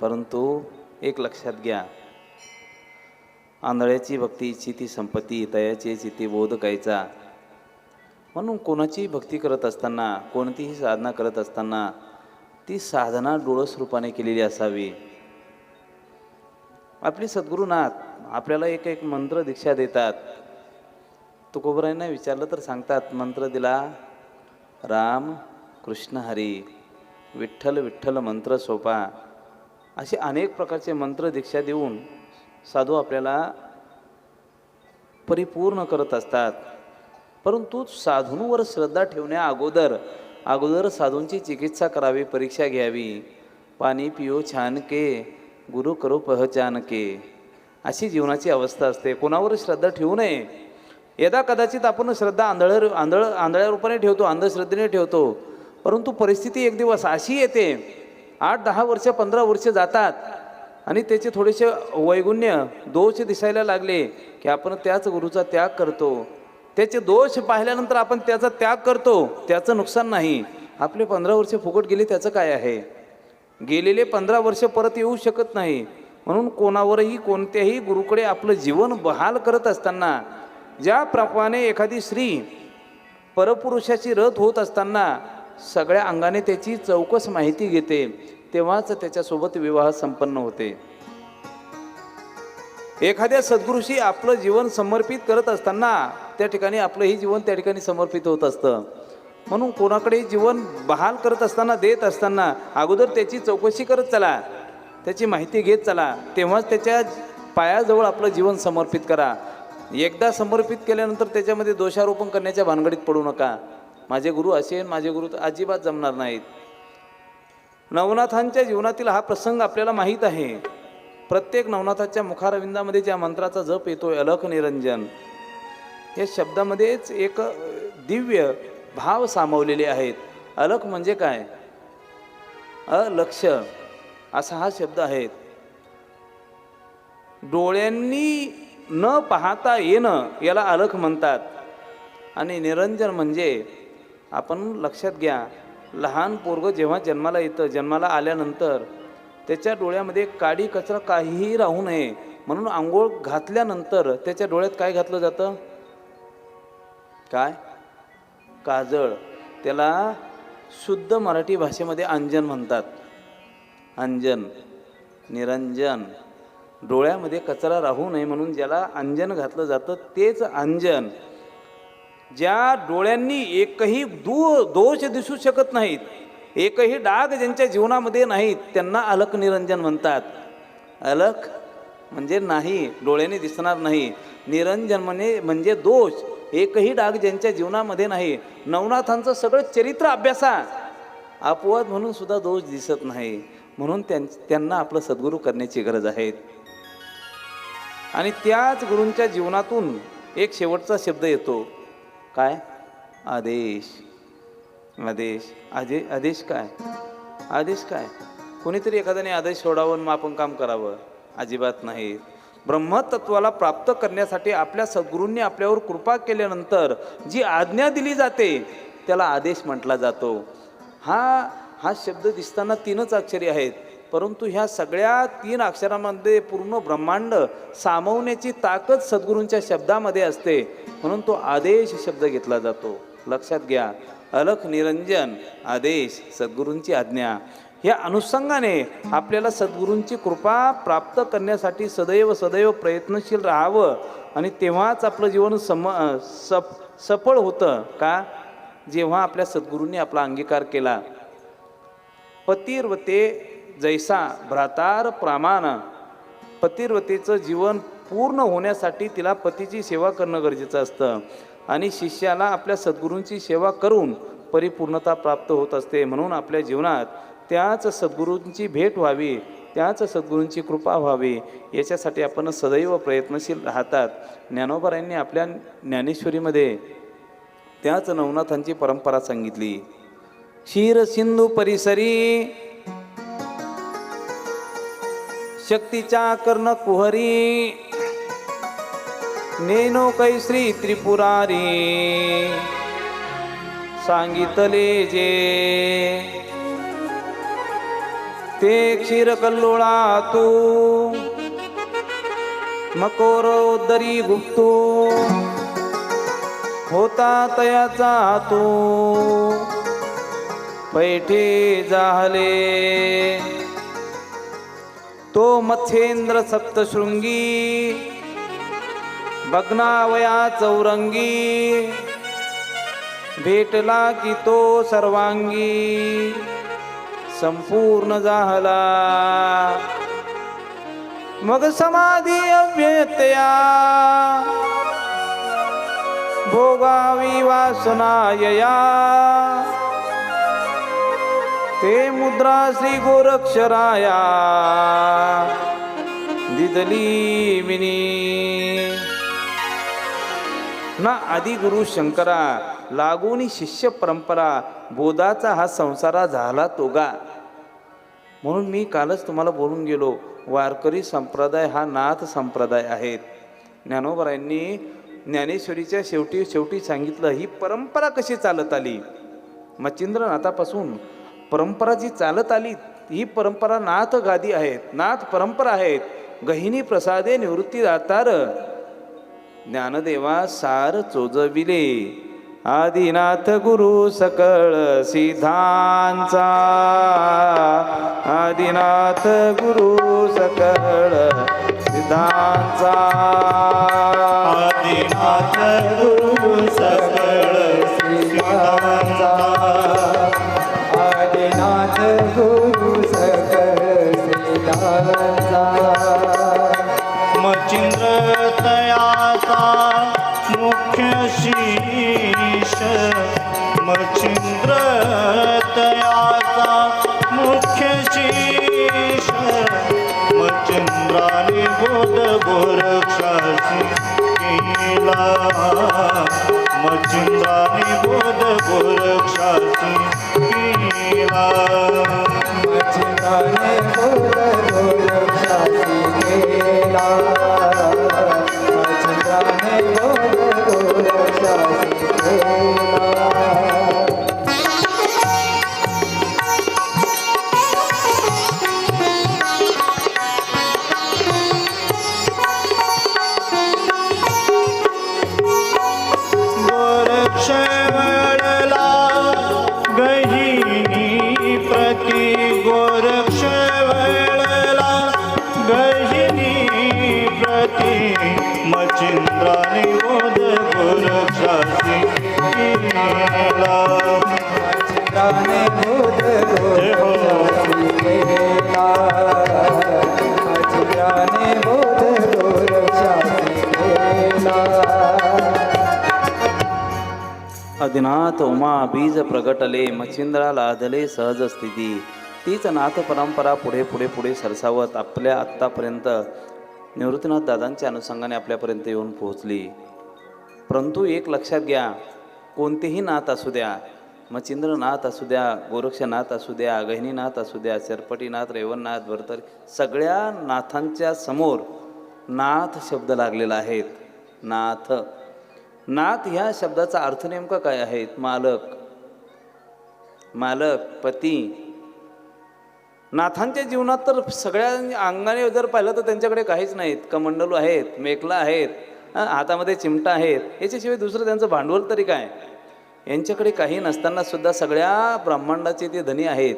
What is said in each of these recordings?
परंतु एक लक्षात घ्या. आंधळ्याची भक्ती इच्छिती संपत्ती तयाची चिती बोध कायचा. म्हणून कोणाची भक्ती करत असताना कोणतीही साधना करत असताना ती साधना डोळस रूपाने केलेली असावी. आपली सद्गुरुनाथ आपल्याला एक एक मंत्र दीक्षा देतात. तुकोबरायांना विचारलं तर सांगतात मंत्र दिला राम कृष्ण हरी विठ्ठल विठ्ठल मंत्र सोपा असे अनेक प्रकारचे मंत्र दीक्षा देऊन साधू आपल्याला परिपूर्ण करत असतात. परंतु साधूंवर श्रद्धा ठेवण्या अगोदर अगोदर साधूंची चिकित्सा करावी परीक्षा घ्यावी. पाणी पियो छान के गुरु करो पहचान के. अशी जीवनाची अवस्था असते. कोणावर श्रद्धा ठेवू नये. यदा कदाचित आपण श्रद्धा आंधळ आंधळ आंधळ्या रूपाने ठेवतो अंधश्रद्धेने ठेवतो परंतु परिस्थिती एक दिवस अशी येते आठ दहा वर्ष पंधरा वर्ष जातात. आणि त्याचे थोडेसे वैगुण्य दोष दिसायला लागले की आपण त्याच गुरुचा त्याग करतो. त्याचे दोष पाहिल्यानंतर आपण त्याचा त्याग करतो. त्याचं नुकसान नाही. आपले पंधरा वर्ष फुकट गेले त्याचं काय आहे? गेलेले पंधरा वर्ष परत येऊ शकत नाही. म्हणून कोणावरही कोणत्याही गुरुकडे आपलं जीवन बहाल करत असताना ज्याप्रमाणे एखादी स्त्री परपुरुषाची रथ होत असताना सगळ्या अंगाने त्याची चौकस माहिती घेते तेव्हाच त्याच्यासोबत विवाह संपन्न होते. एखाद्या सद्गुरूशी आपलं जीवन समर्पित करत असताना त्या ठिकाणी आपलंही जीवन त्या ठिकाणी समर्पित होत असतं. म्हणून कोणाकडे जीवन बहाल करत असताना देत असताना अगोदर त्याची चौकशी करत चला त्याची माहिती घेत चला तेव्हाच त्याच्या पायाजवळ आपलं जीवन समर्पित करा. एकदा समर्पित केल्यानंतर त्याच्यामध्ये दोषारोपण करण्याच्या भानगडीत पडू नका. माझे गुरु असे माझे गुरु तर अजिबात जमणार नाहीत. नवनाथांच्या जीवनातील हा प्रसंग आपल्याला माहीत आहे. प्रत्येक नवनाथाच्या मुखारविंदामध्ये ज्या मंत्राचा जप येतो अलख निरंजन या शब्दामध्येच एक दिव्य भाव सामावलेले आहेत. अलख म्हणजे काय? अलक्ष असा हा शब्द आहे. डोळ्यांनी न पाहता येणं याला अलख म्हणतात. आणि निरंजन म्हणजे आपण लक्षात घ्या लहान पोरगं जेव्हा जन्माला येतं जन्माला आल्यानंतर त्याच्या डोळ्यामध्ये काडी कचरा काहीही राहू नये. म्हणून आंघोळ घातल्यानंतर त्याच्या डोळ्यात काय घातलं जातं? काय? काजळ. त्याला शुद्ध मराठी भाषेमध्ये अंजन म्हणतात. अंजन. निरंजन. डोळ्यामध्ये कचरा राहू नये म्हणून ज्याला अंजन घातलं जातं तेच अंजन. ज्या डोळ्यांनी एकही दू दोष दिसू शकत नाहीत एकही डाग ज्यांच्या जीवनामध्ये नाहीत त्यांना अलक निरंजन म्हणतात. अलक म्हणजे नाही डोळ्याने दिसणार नाही. निरंजन म्हणजे म्हणजे दोष. एकही डाग ज्यांच्या जीवनामध्ये नाही. नवनाथांचं सगळं चरित्र अभ्यासा. अपवाद म्हणून सुद्धा दोष दिसत नाही. म्हणून त्यां त्यांना आपलं सद्गुरू करण्याची गरज आहे. आणि त्याच गुरूंच्या जीवनातून एक शेवटचा शब्द येतो. काय? आदेश. आदेश. आदे आदेश काय? आदेश काय? कोणीतरी एखाद्याने आदेश सोडावं मग आपण काम करावं? अजिबात नाही. ब्रह्मतत्वाला प्राप्त करण्यासाठी आपल्या सद्गुरूंनी आपल्यावर कृपा केल्यानंतर जी आज्ञा दिली जाते त्याला आदेश म्हटला जातो. हा हा शब्द दिसताना तीनच अक्षरी आहेत. परंतु ह्या सगळ्या तीन अक्षरामध्ये पूर्ण ब्रह्मांड सामावण्याची ताकद सद्गुरूंच्या शब्दामध्ये असते. म्हणून तो आदेश शब्द घेतला जातो. लक्षात घ्या. अलख निरंजन आदेश सद्गुरूंची आज्ञा. या अनुषंगाने आपल्याला सद्गुरूंची कृपा प्राप्त करण्यासाठी सदैव सदैव प्रयत्नशील राहावं आणि तेव्हाच आपलं जीवन सम सफ सफळ होतं. का? जेव्हा आपल्या सद्गुरूंनी आपला अंगीकार केला. पतीर्वते जैसा भ्रातार प्रामाण पतिर्वतीचं जीवन पूर्ण होण्यासाठी तिला पतीची सेवा करणं गरजेचं असतं. आणि शिष्याला आपल्या सद्गुरूंची सेवा करून परिपूर्णता प्राप्त होत असते. म्हणून आपल्या जीवनात त्याच सद्गुरूंची भेट व्हावी त्याच सद्गुरूंची कृपा व्हावी याच्यासाठी आपण सदैव प्रयत्नशील राहतात. ज्ञानोबरायांनी आपल्या ज्ञानेश्वरीमध्ये त्याच नवनाथांची परंपरा सांगितली. क्षीर सिंधू परिसरी शक्तीच्या कर्ण कुहरी. नेनो कैश्री त्रिपुरारी. सांगितले जे. ते क्षीर कल्लोळा तू मकोर दरी गुप्तो. होता तयाचा तू. पैठे जाहले. तो मत्स्येंद्र सप्तशृंगी भग्नावया चौरंगी भेटला की तो सर्वांगी संपूर्ण जाहला. मग समाधी अव्ययतया भोगावी वासनायया ते मुद्रा श्री गोरक्षराया. दिदली मिनी. ना आदि गुरु शंकरा लागोनी शिष्य परंपरा बोधाचा हा संसारा झाला तोगा. म्हणून मी कालच तुम्हाला बोलून गेलो वारकरी संप्रदाय हा नाथ संप्रदाय आहेत ज्ञानोबरायांनी ज्ञानेश्वरीच्या शेवटी शेवटी सांगितलं ही परंपरा कशी चालत आली? मच्छिंद्रनाथापासून परंपरा जी चालत आली ही परंपरा नाथ गादी आहेत नाथ परंपरा आहेत. गहिनी प्रसादे निवृत्ती दातार. ज्ञानदेवा सार चोजविले. आदिनाथ गुरु सकळ सिद्धांचा. आदिनाथ गुरु सकळ सिद्धांचा. आदिनाथ गुरु सकळ सिद्धांचा. सिद्धांचा मचिंद्र तयाचा मुख्य शीश मचिंद्र तयाचा मुख्य शीश मचिंद्राने बोध गोरक्षासी केला. मचिंद्राने बोध गोरक्षासी केला. मच्छिंद्राने बोध आदिनाथ उमा बीज प्रगटले मच्छिंद्रा लाधले सहज स्थिती. तीच नाथ परंपरा पुढे पुढे पुढे सरसावत आपल्या आत्तापर्यंत निवृत्तीनाथ दादांच्या अनुषंगाने आपल्यापर्यंत येऊन पोहोचली. परंतु एक लक्षात घ्या कोणतेही नाथ असू द्या मच्छिंद्रनाथ असू द्या गोरक्षनाथ असू द्या गहिनीनाथ असू द्या सरपटीनाथ रेवणनाथ भरतर सगळ्या नाथांच्या समोर नाथ शब्द लागलेला आहेत. नाथ. नाथ ह्या शब्दाचा अर्थ नेमका काय आहे? मालक. मालक पती. नाथांच्या जीवनात तर सगळ्या अंगाने जर पाहिलं तर त्यांच्याकडे काहीच नाहीत. कमंडलू आहेत मेकला आहेत हातामध्ये चिमटा आहेत. याच्याशिवाय दुसरं त्यांचं भांडवल तरी काय? यांच्याकडे काही नसताना सुद्धा सगळ्या ब्रह्मांडाचे ते धनी आहेत.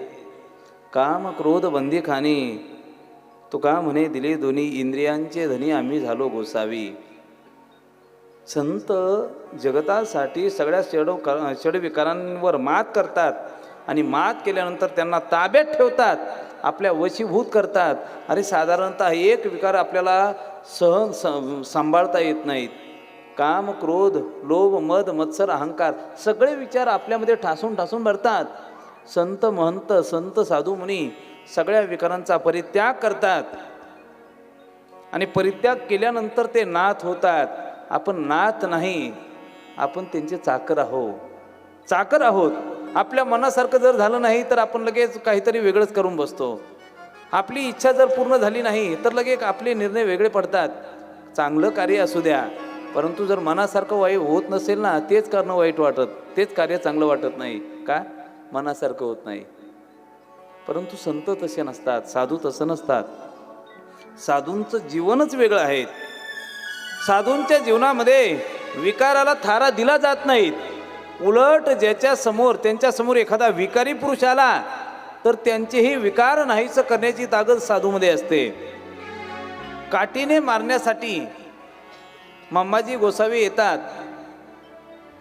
काम क्रोध बंदी खाणी. तुका म्हणे दिले दोन्ही इंद्रियांचे धनी आम्ही झालो गोसावी. संत जगतासाठी सगळ्या षड षडविकारांवर मात करतात आणि मात केल्यानंतर त्यांना ताब्यात ठेवतात. आपल्या वशीभूत करतात. आणि साधारणतः एक विकार आपल्याला सहन स- सांभाळता येत नाहीत. काम क्रोध लोभ मद मत्सर अहंकार सगळे विचार आपल्यामध्ये ठासून ठासून भरतात. संत महंत संत साधू मुनी सगळ्या विकारांचा परित्याग करतात. आणि परित्याग केल्यानंतर ते नाथ होतात. आपण नाथ नाही आपण त्यांचे चाकर आहोत. चाकर आहोत. आपल्या मनासारखं जर झालं नाही तर आपण लगेच काहीतरी वेगळंच करून बसतो. आपली इच्छा जर पूर्ण झाली नाही तर लगेच आपले निर्णय वेगळे पडतात. चांगलं कार्य असू द्या परंतु जर मनासारखं वाईट होत नसेल ना तेच करणं वाईट वाटत तेच कार्य चांगलं वाटत नाही. का? मनासारखं होत नाही. परंतु संत तसे नसतात साधू तसं नसतात. साधूंचं जीवनच वेगळं आहे. साधूंच्या जीवनामध्ये विकाराला थारा दिला जात नाहीत उलट ज्याच्यासमोर त्यांच्यासमोर एखादा विकारी पुरुष आला तर त्यांचेही विकार नाहीचं करण्याची ताकद साधूमध्ये असते. काठीने मारण्यासाठी मम्माजी गोसावी येतात.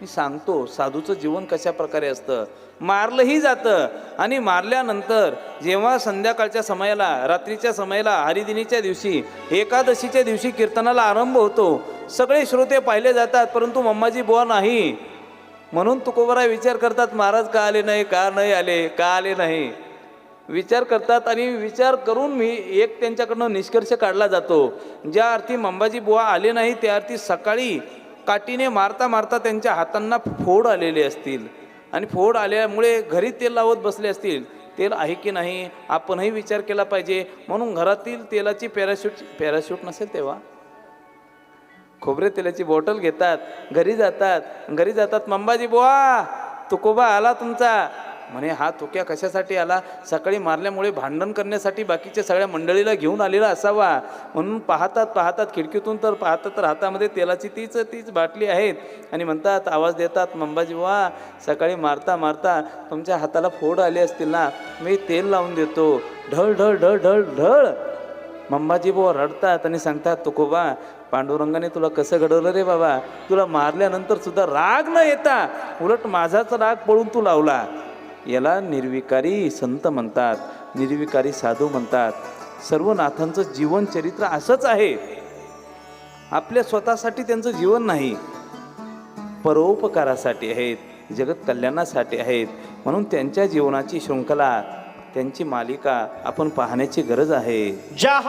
मी सांगतो साधूचं जीवन कशा प्रकारे असतं? मारलंही जातं आणि मारल्यानंतर जेव्हा संध्याकाळच्या समयाला रात्रीच्या समयाला हरिदिनीच्या दिवशी एकादशीच्या दिवशी कीर्तनाला आरंभ होतो सगळे श्रोते पाहिले जातात परंतु मम्माजी बुवा नाही. म्हणून तुकोबरा विचार करतात महाराज का आले नाही? का नाही आले? का आले नाही? विचार करतात आणि विचार करून मी एक त्यांच्याकडनं निष्कर्ष काढला जातो. ज्या अर्थी मंबाजी बुवा आले नाही त्या अर्थी सकाळी काठीने मारता मारता त्यांच्या हातांना फोड आलेले असतील. आणि फोड आल्यामुळे घरी तेल लावत बसले असतील. तेल आहे की नाही? आपणही विचार केला पाहिजे. म्हणून घरातील तेलाची पॅराशूट पॅराशूट नसेल तेव्हा? खोबरे तेलाची बॉटल घेतात घरी जातात. घरी जातात मंबाजी बुवा तुकोबा आला तुमचा. म्हणे हा तुक्या कशासाठी आला? सकाळी मारल्यामुळे भांडण करण्यासाठी बाकीच्या सगळ्या मंडळीला घेऊन आलेला असावा. म्हणून पाहतात पाहतात खिडकीतून तर पाहतात तर हातामध्ये तेलाची तीच तीच बाटली आहेत. आणि म्हणतात आवाज देतात मंबाजी बुवा सकाळी मारता मारता तुमच्या हाताला फोड आले असतील ना मी तेल लावून देतो. ढळ ढळ ढळ ढळ ढळ. मंबाजी बुवा रडतात आणि सांगतात तुकोबा पांडुरंगाने तुला कसं घडवलं रे बाबा? तुला मारल्यानंतर सुद्धा राग न येता उलट माझाच राग पळून तू लावला. याला निर्विकारी संत म्हणतात निर्विकारी साधू म्हणतात. सर्व नाथांचं जीवनचरित्र असंच आहे. आपल्या स्वतःसाठी त्यांचं जीवन नाही. परोपकारासाठी आहेत जगत कल्याणासाठी आहेत. म्हणून त्यांच्या जीवनाची शृंखला त्यांची मालिका आपण पाहण्याची गरज आहे. ज्या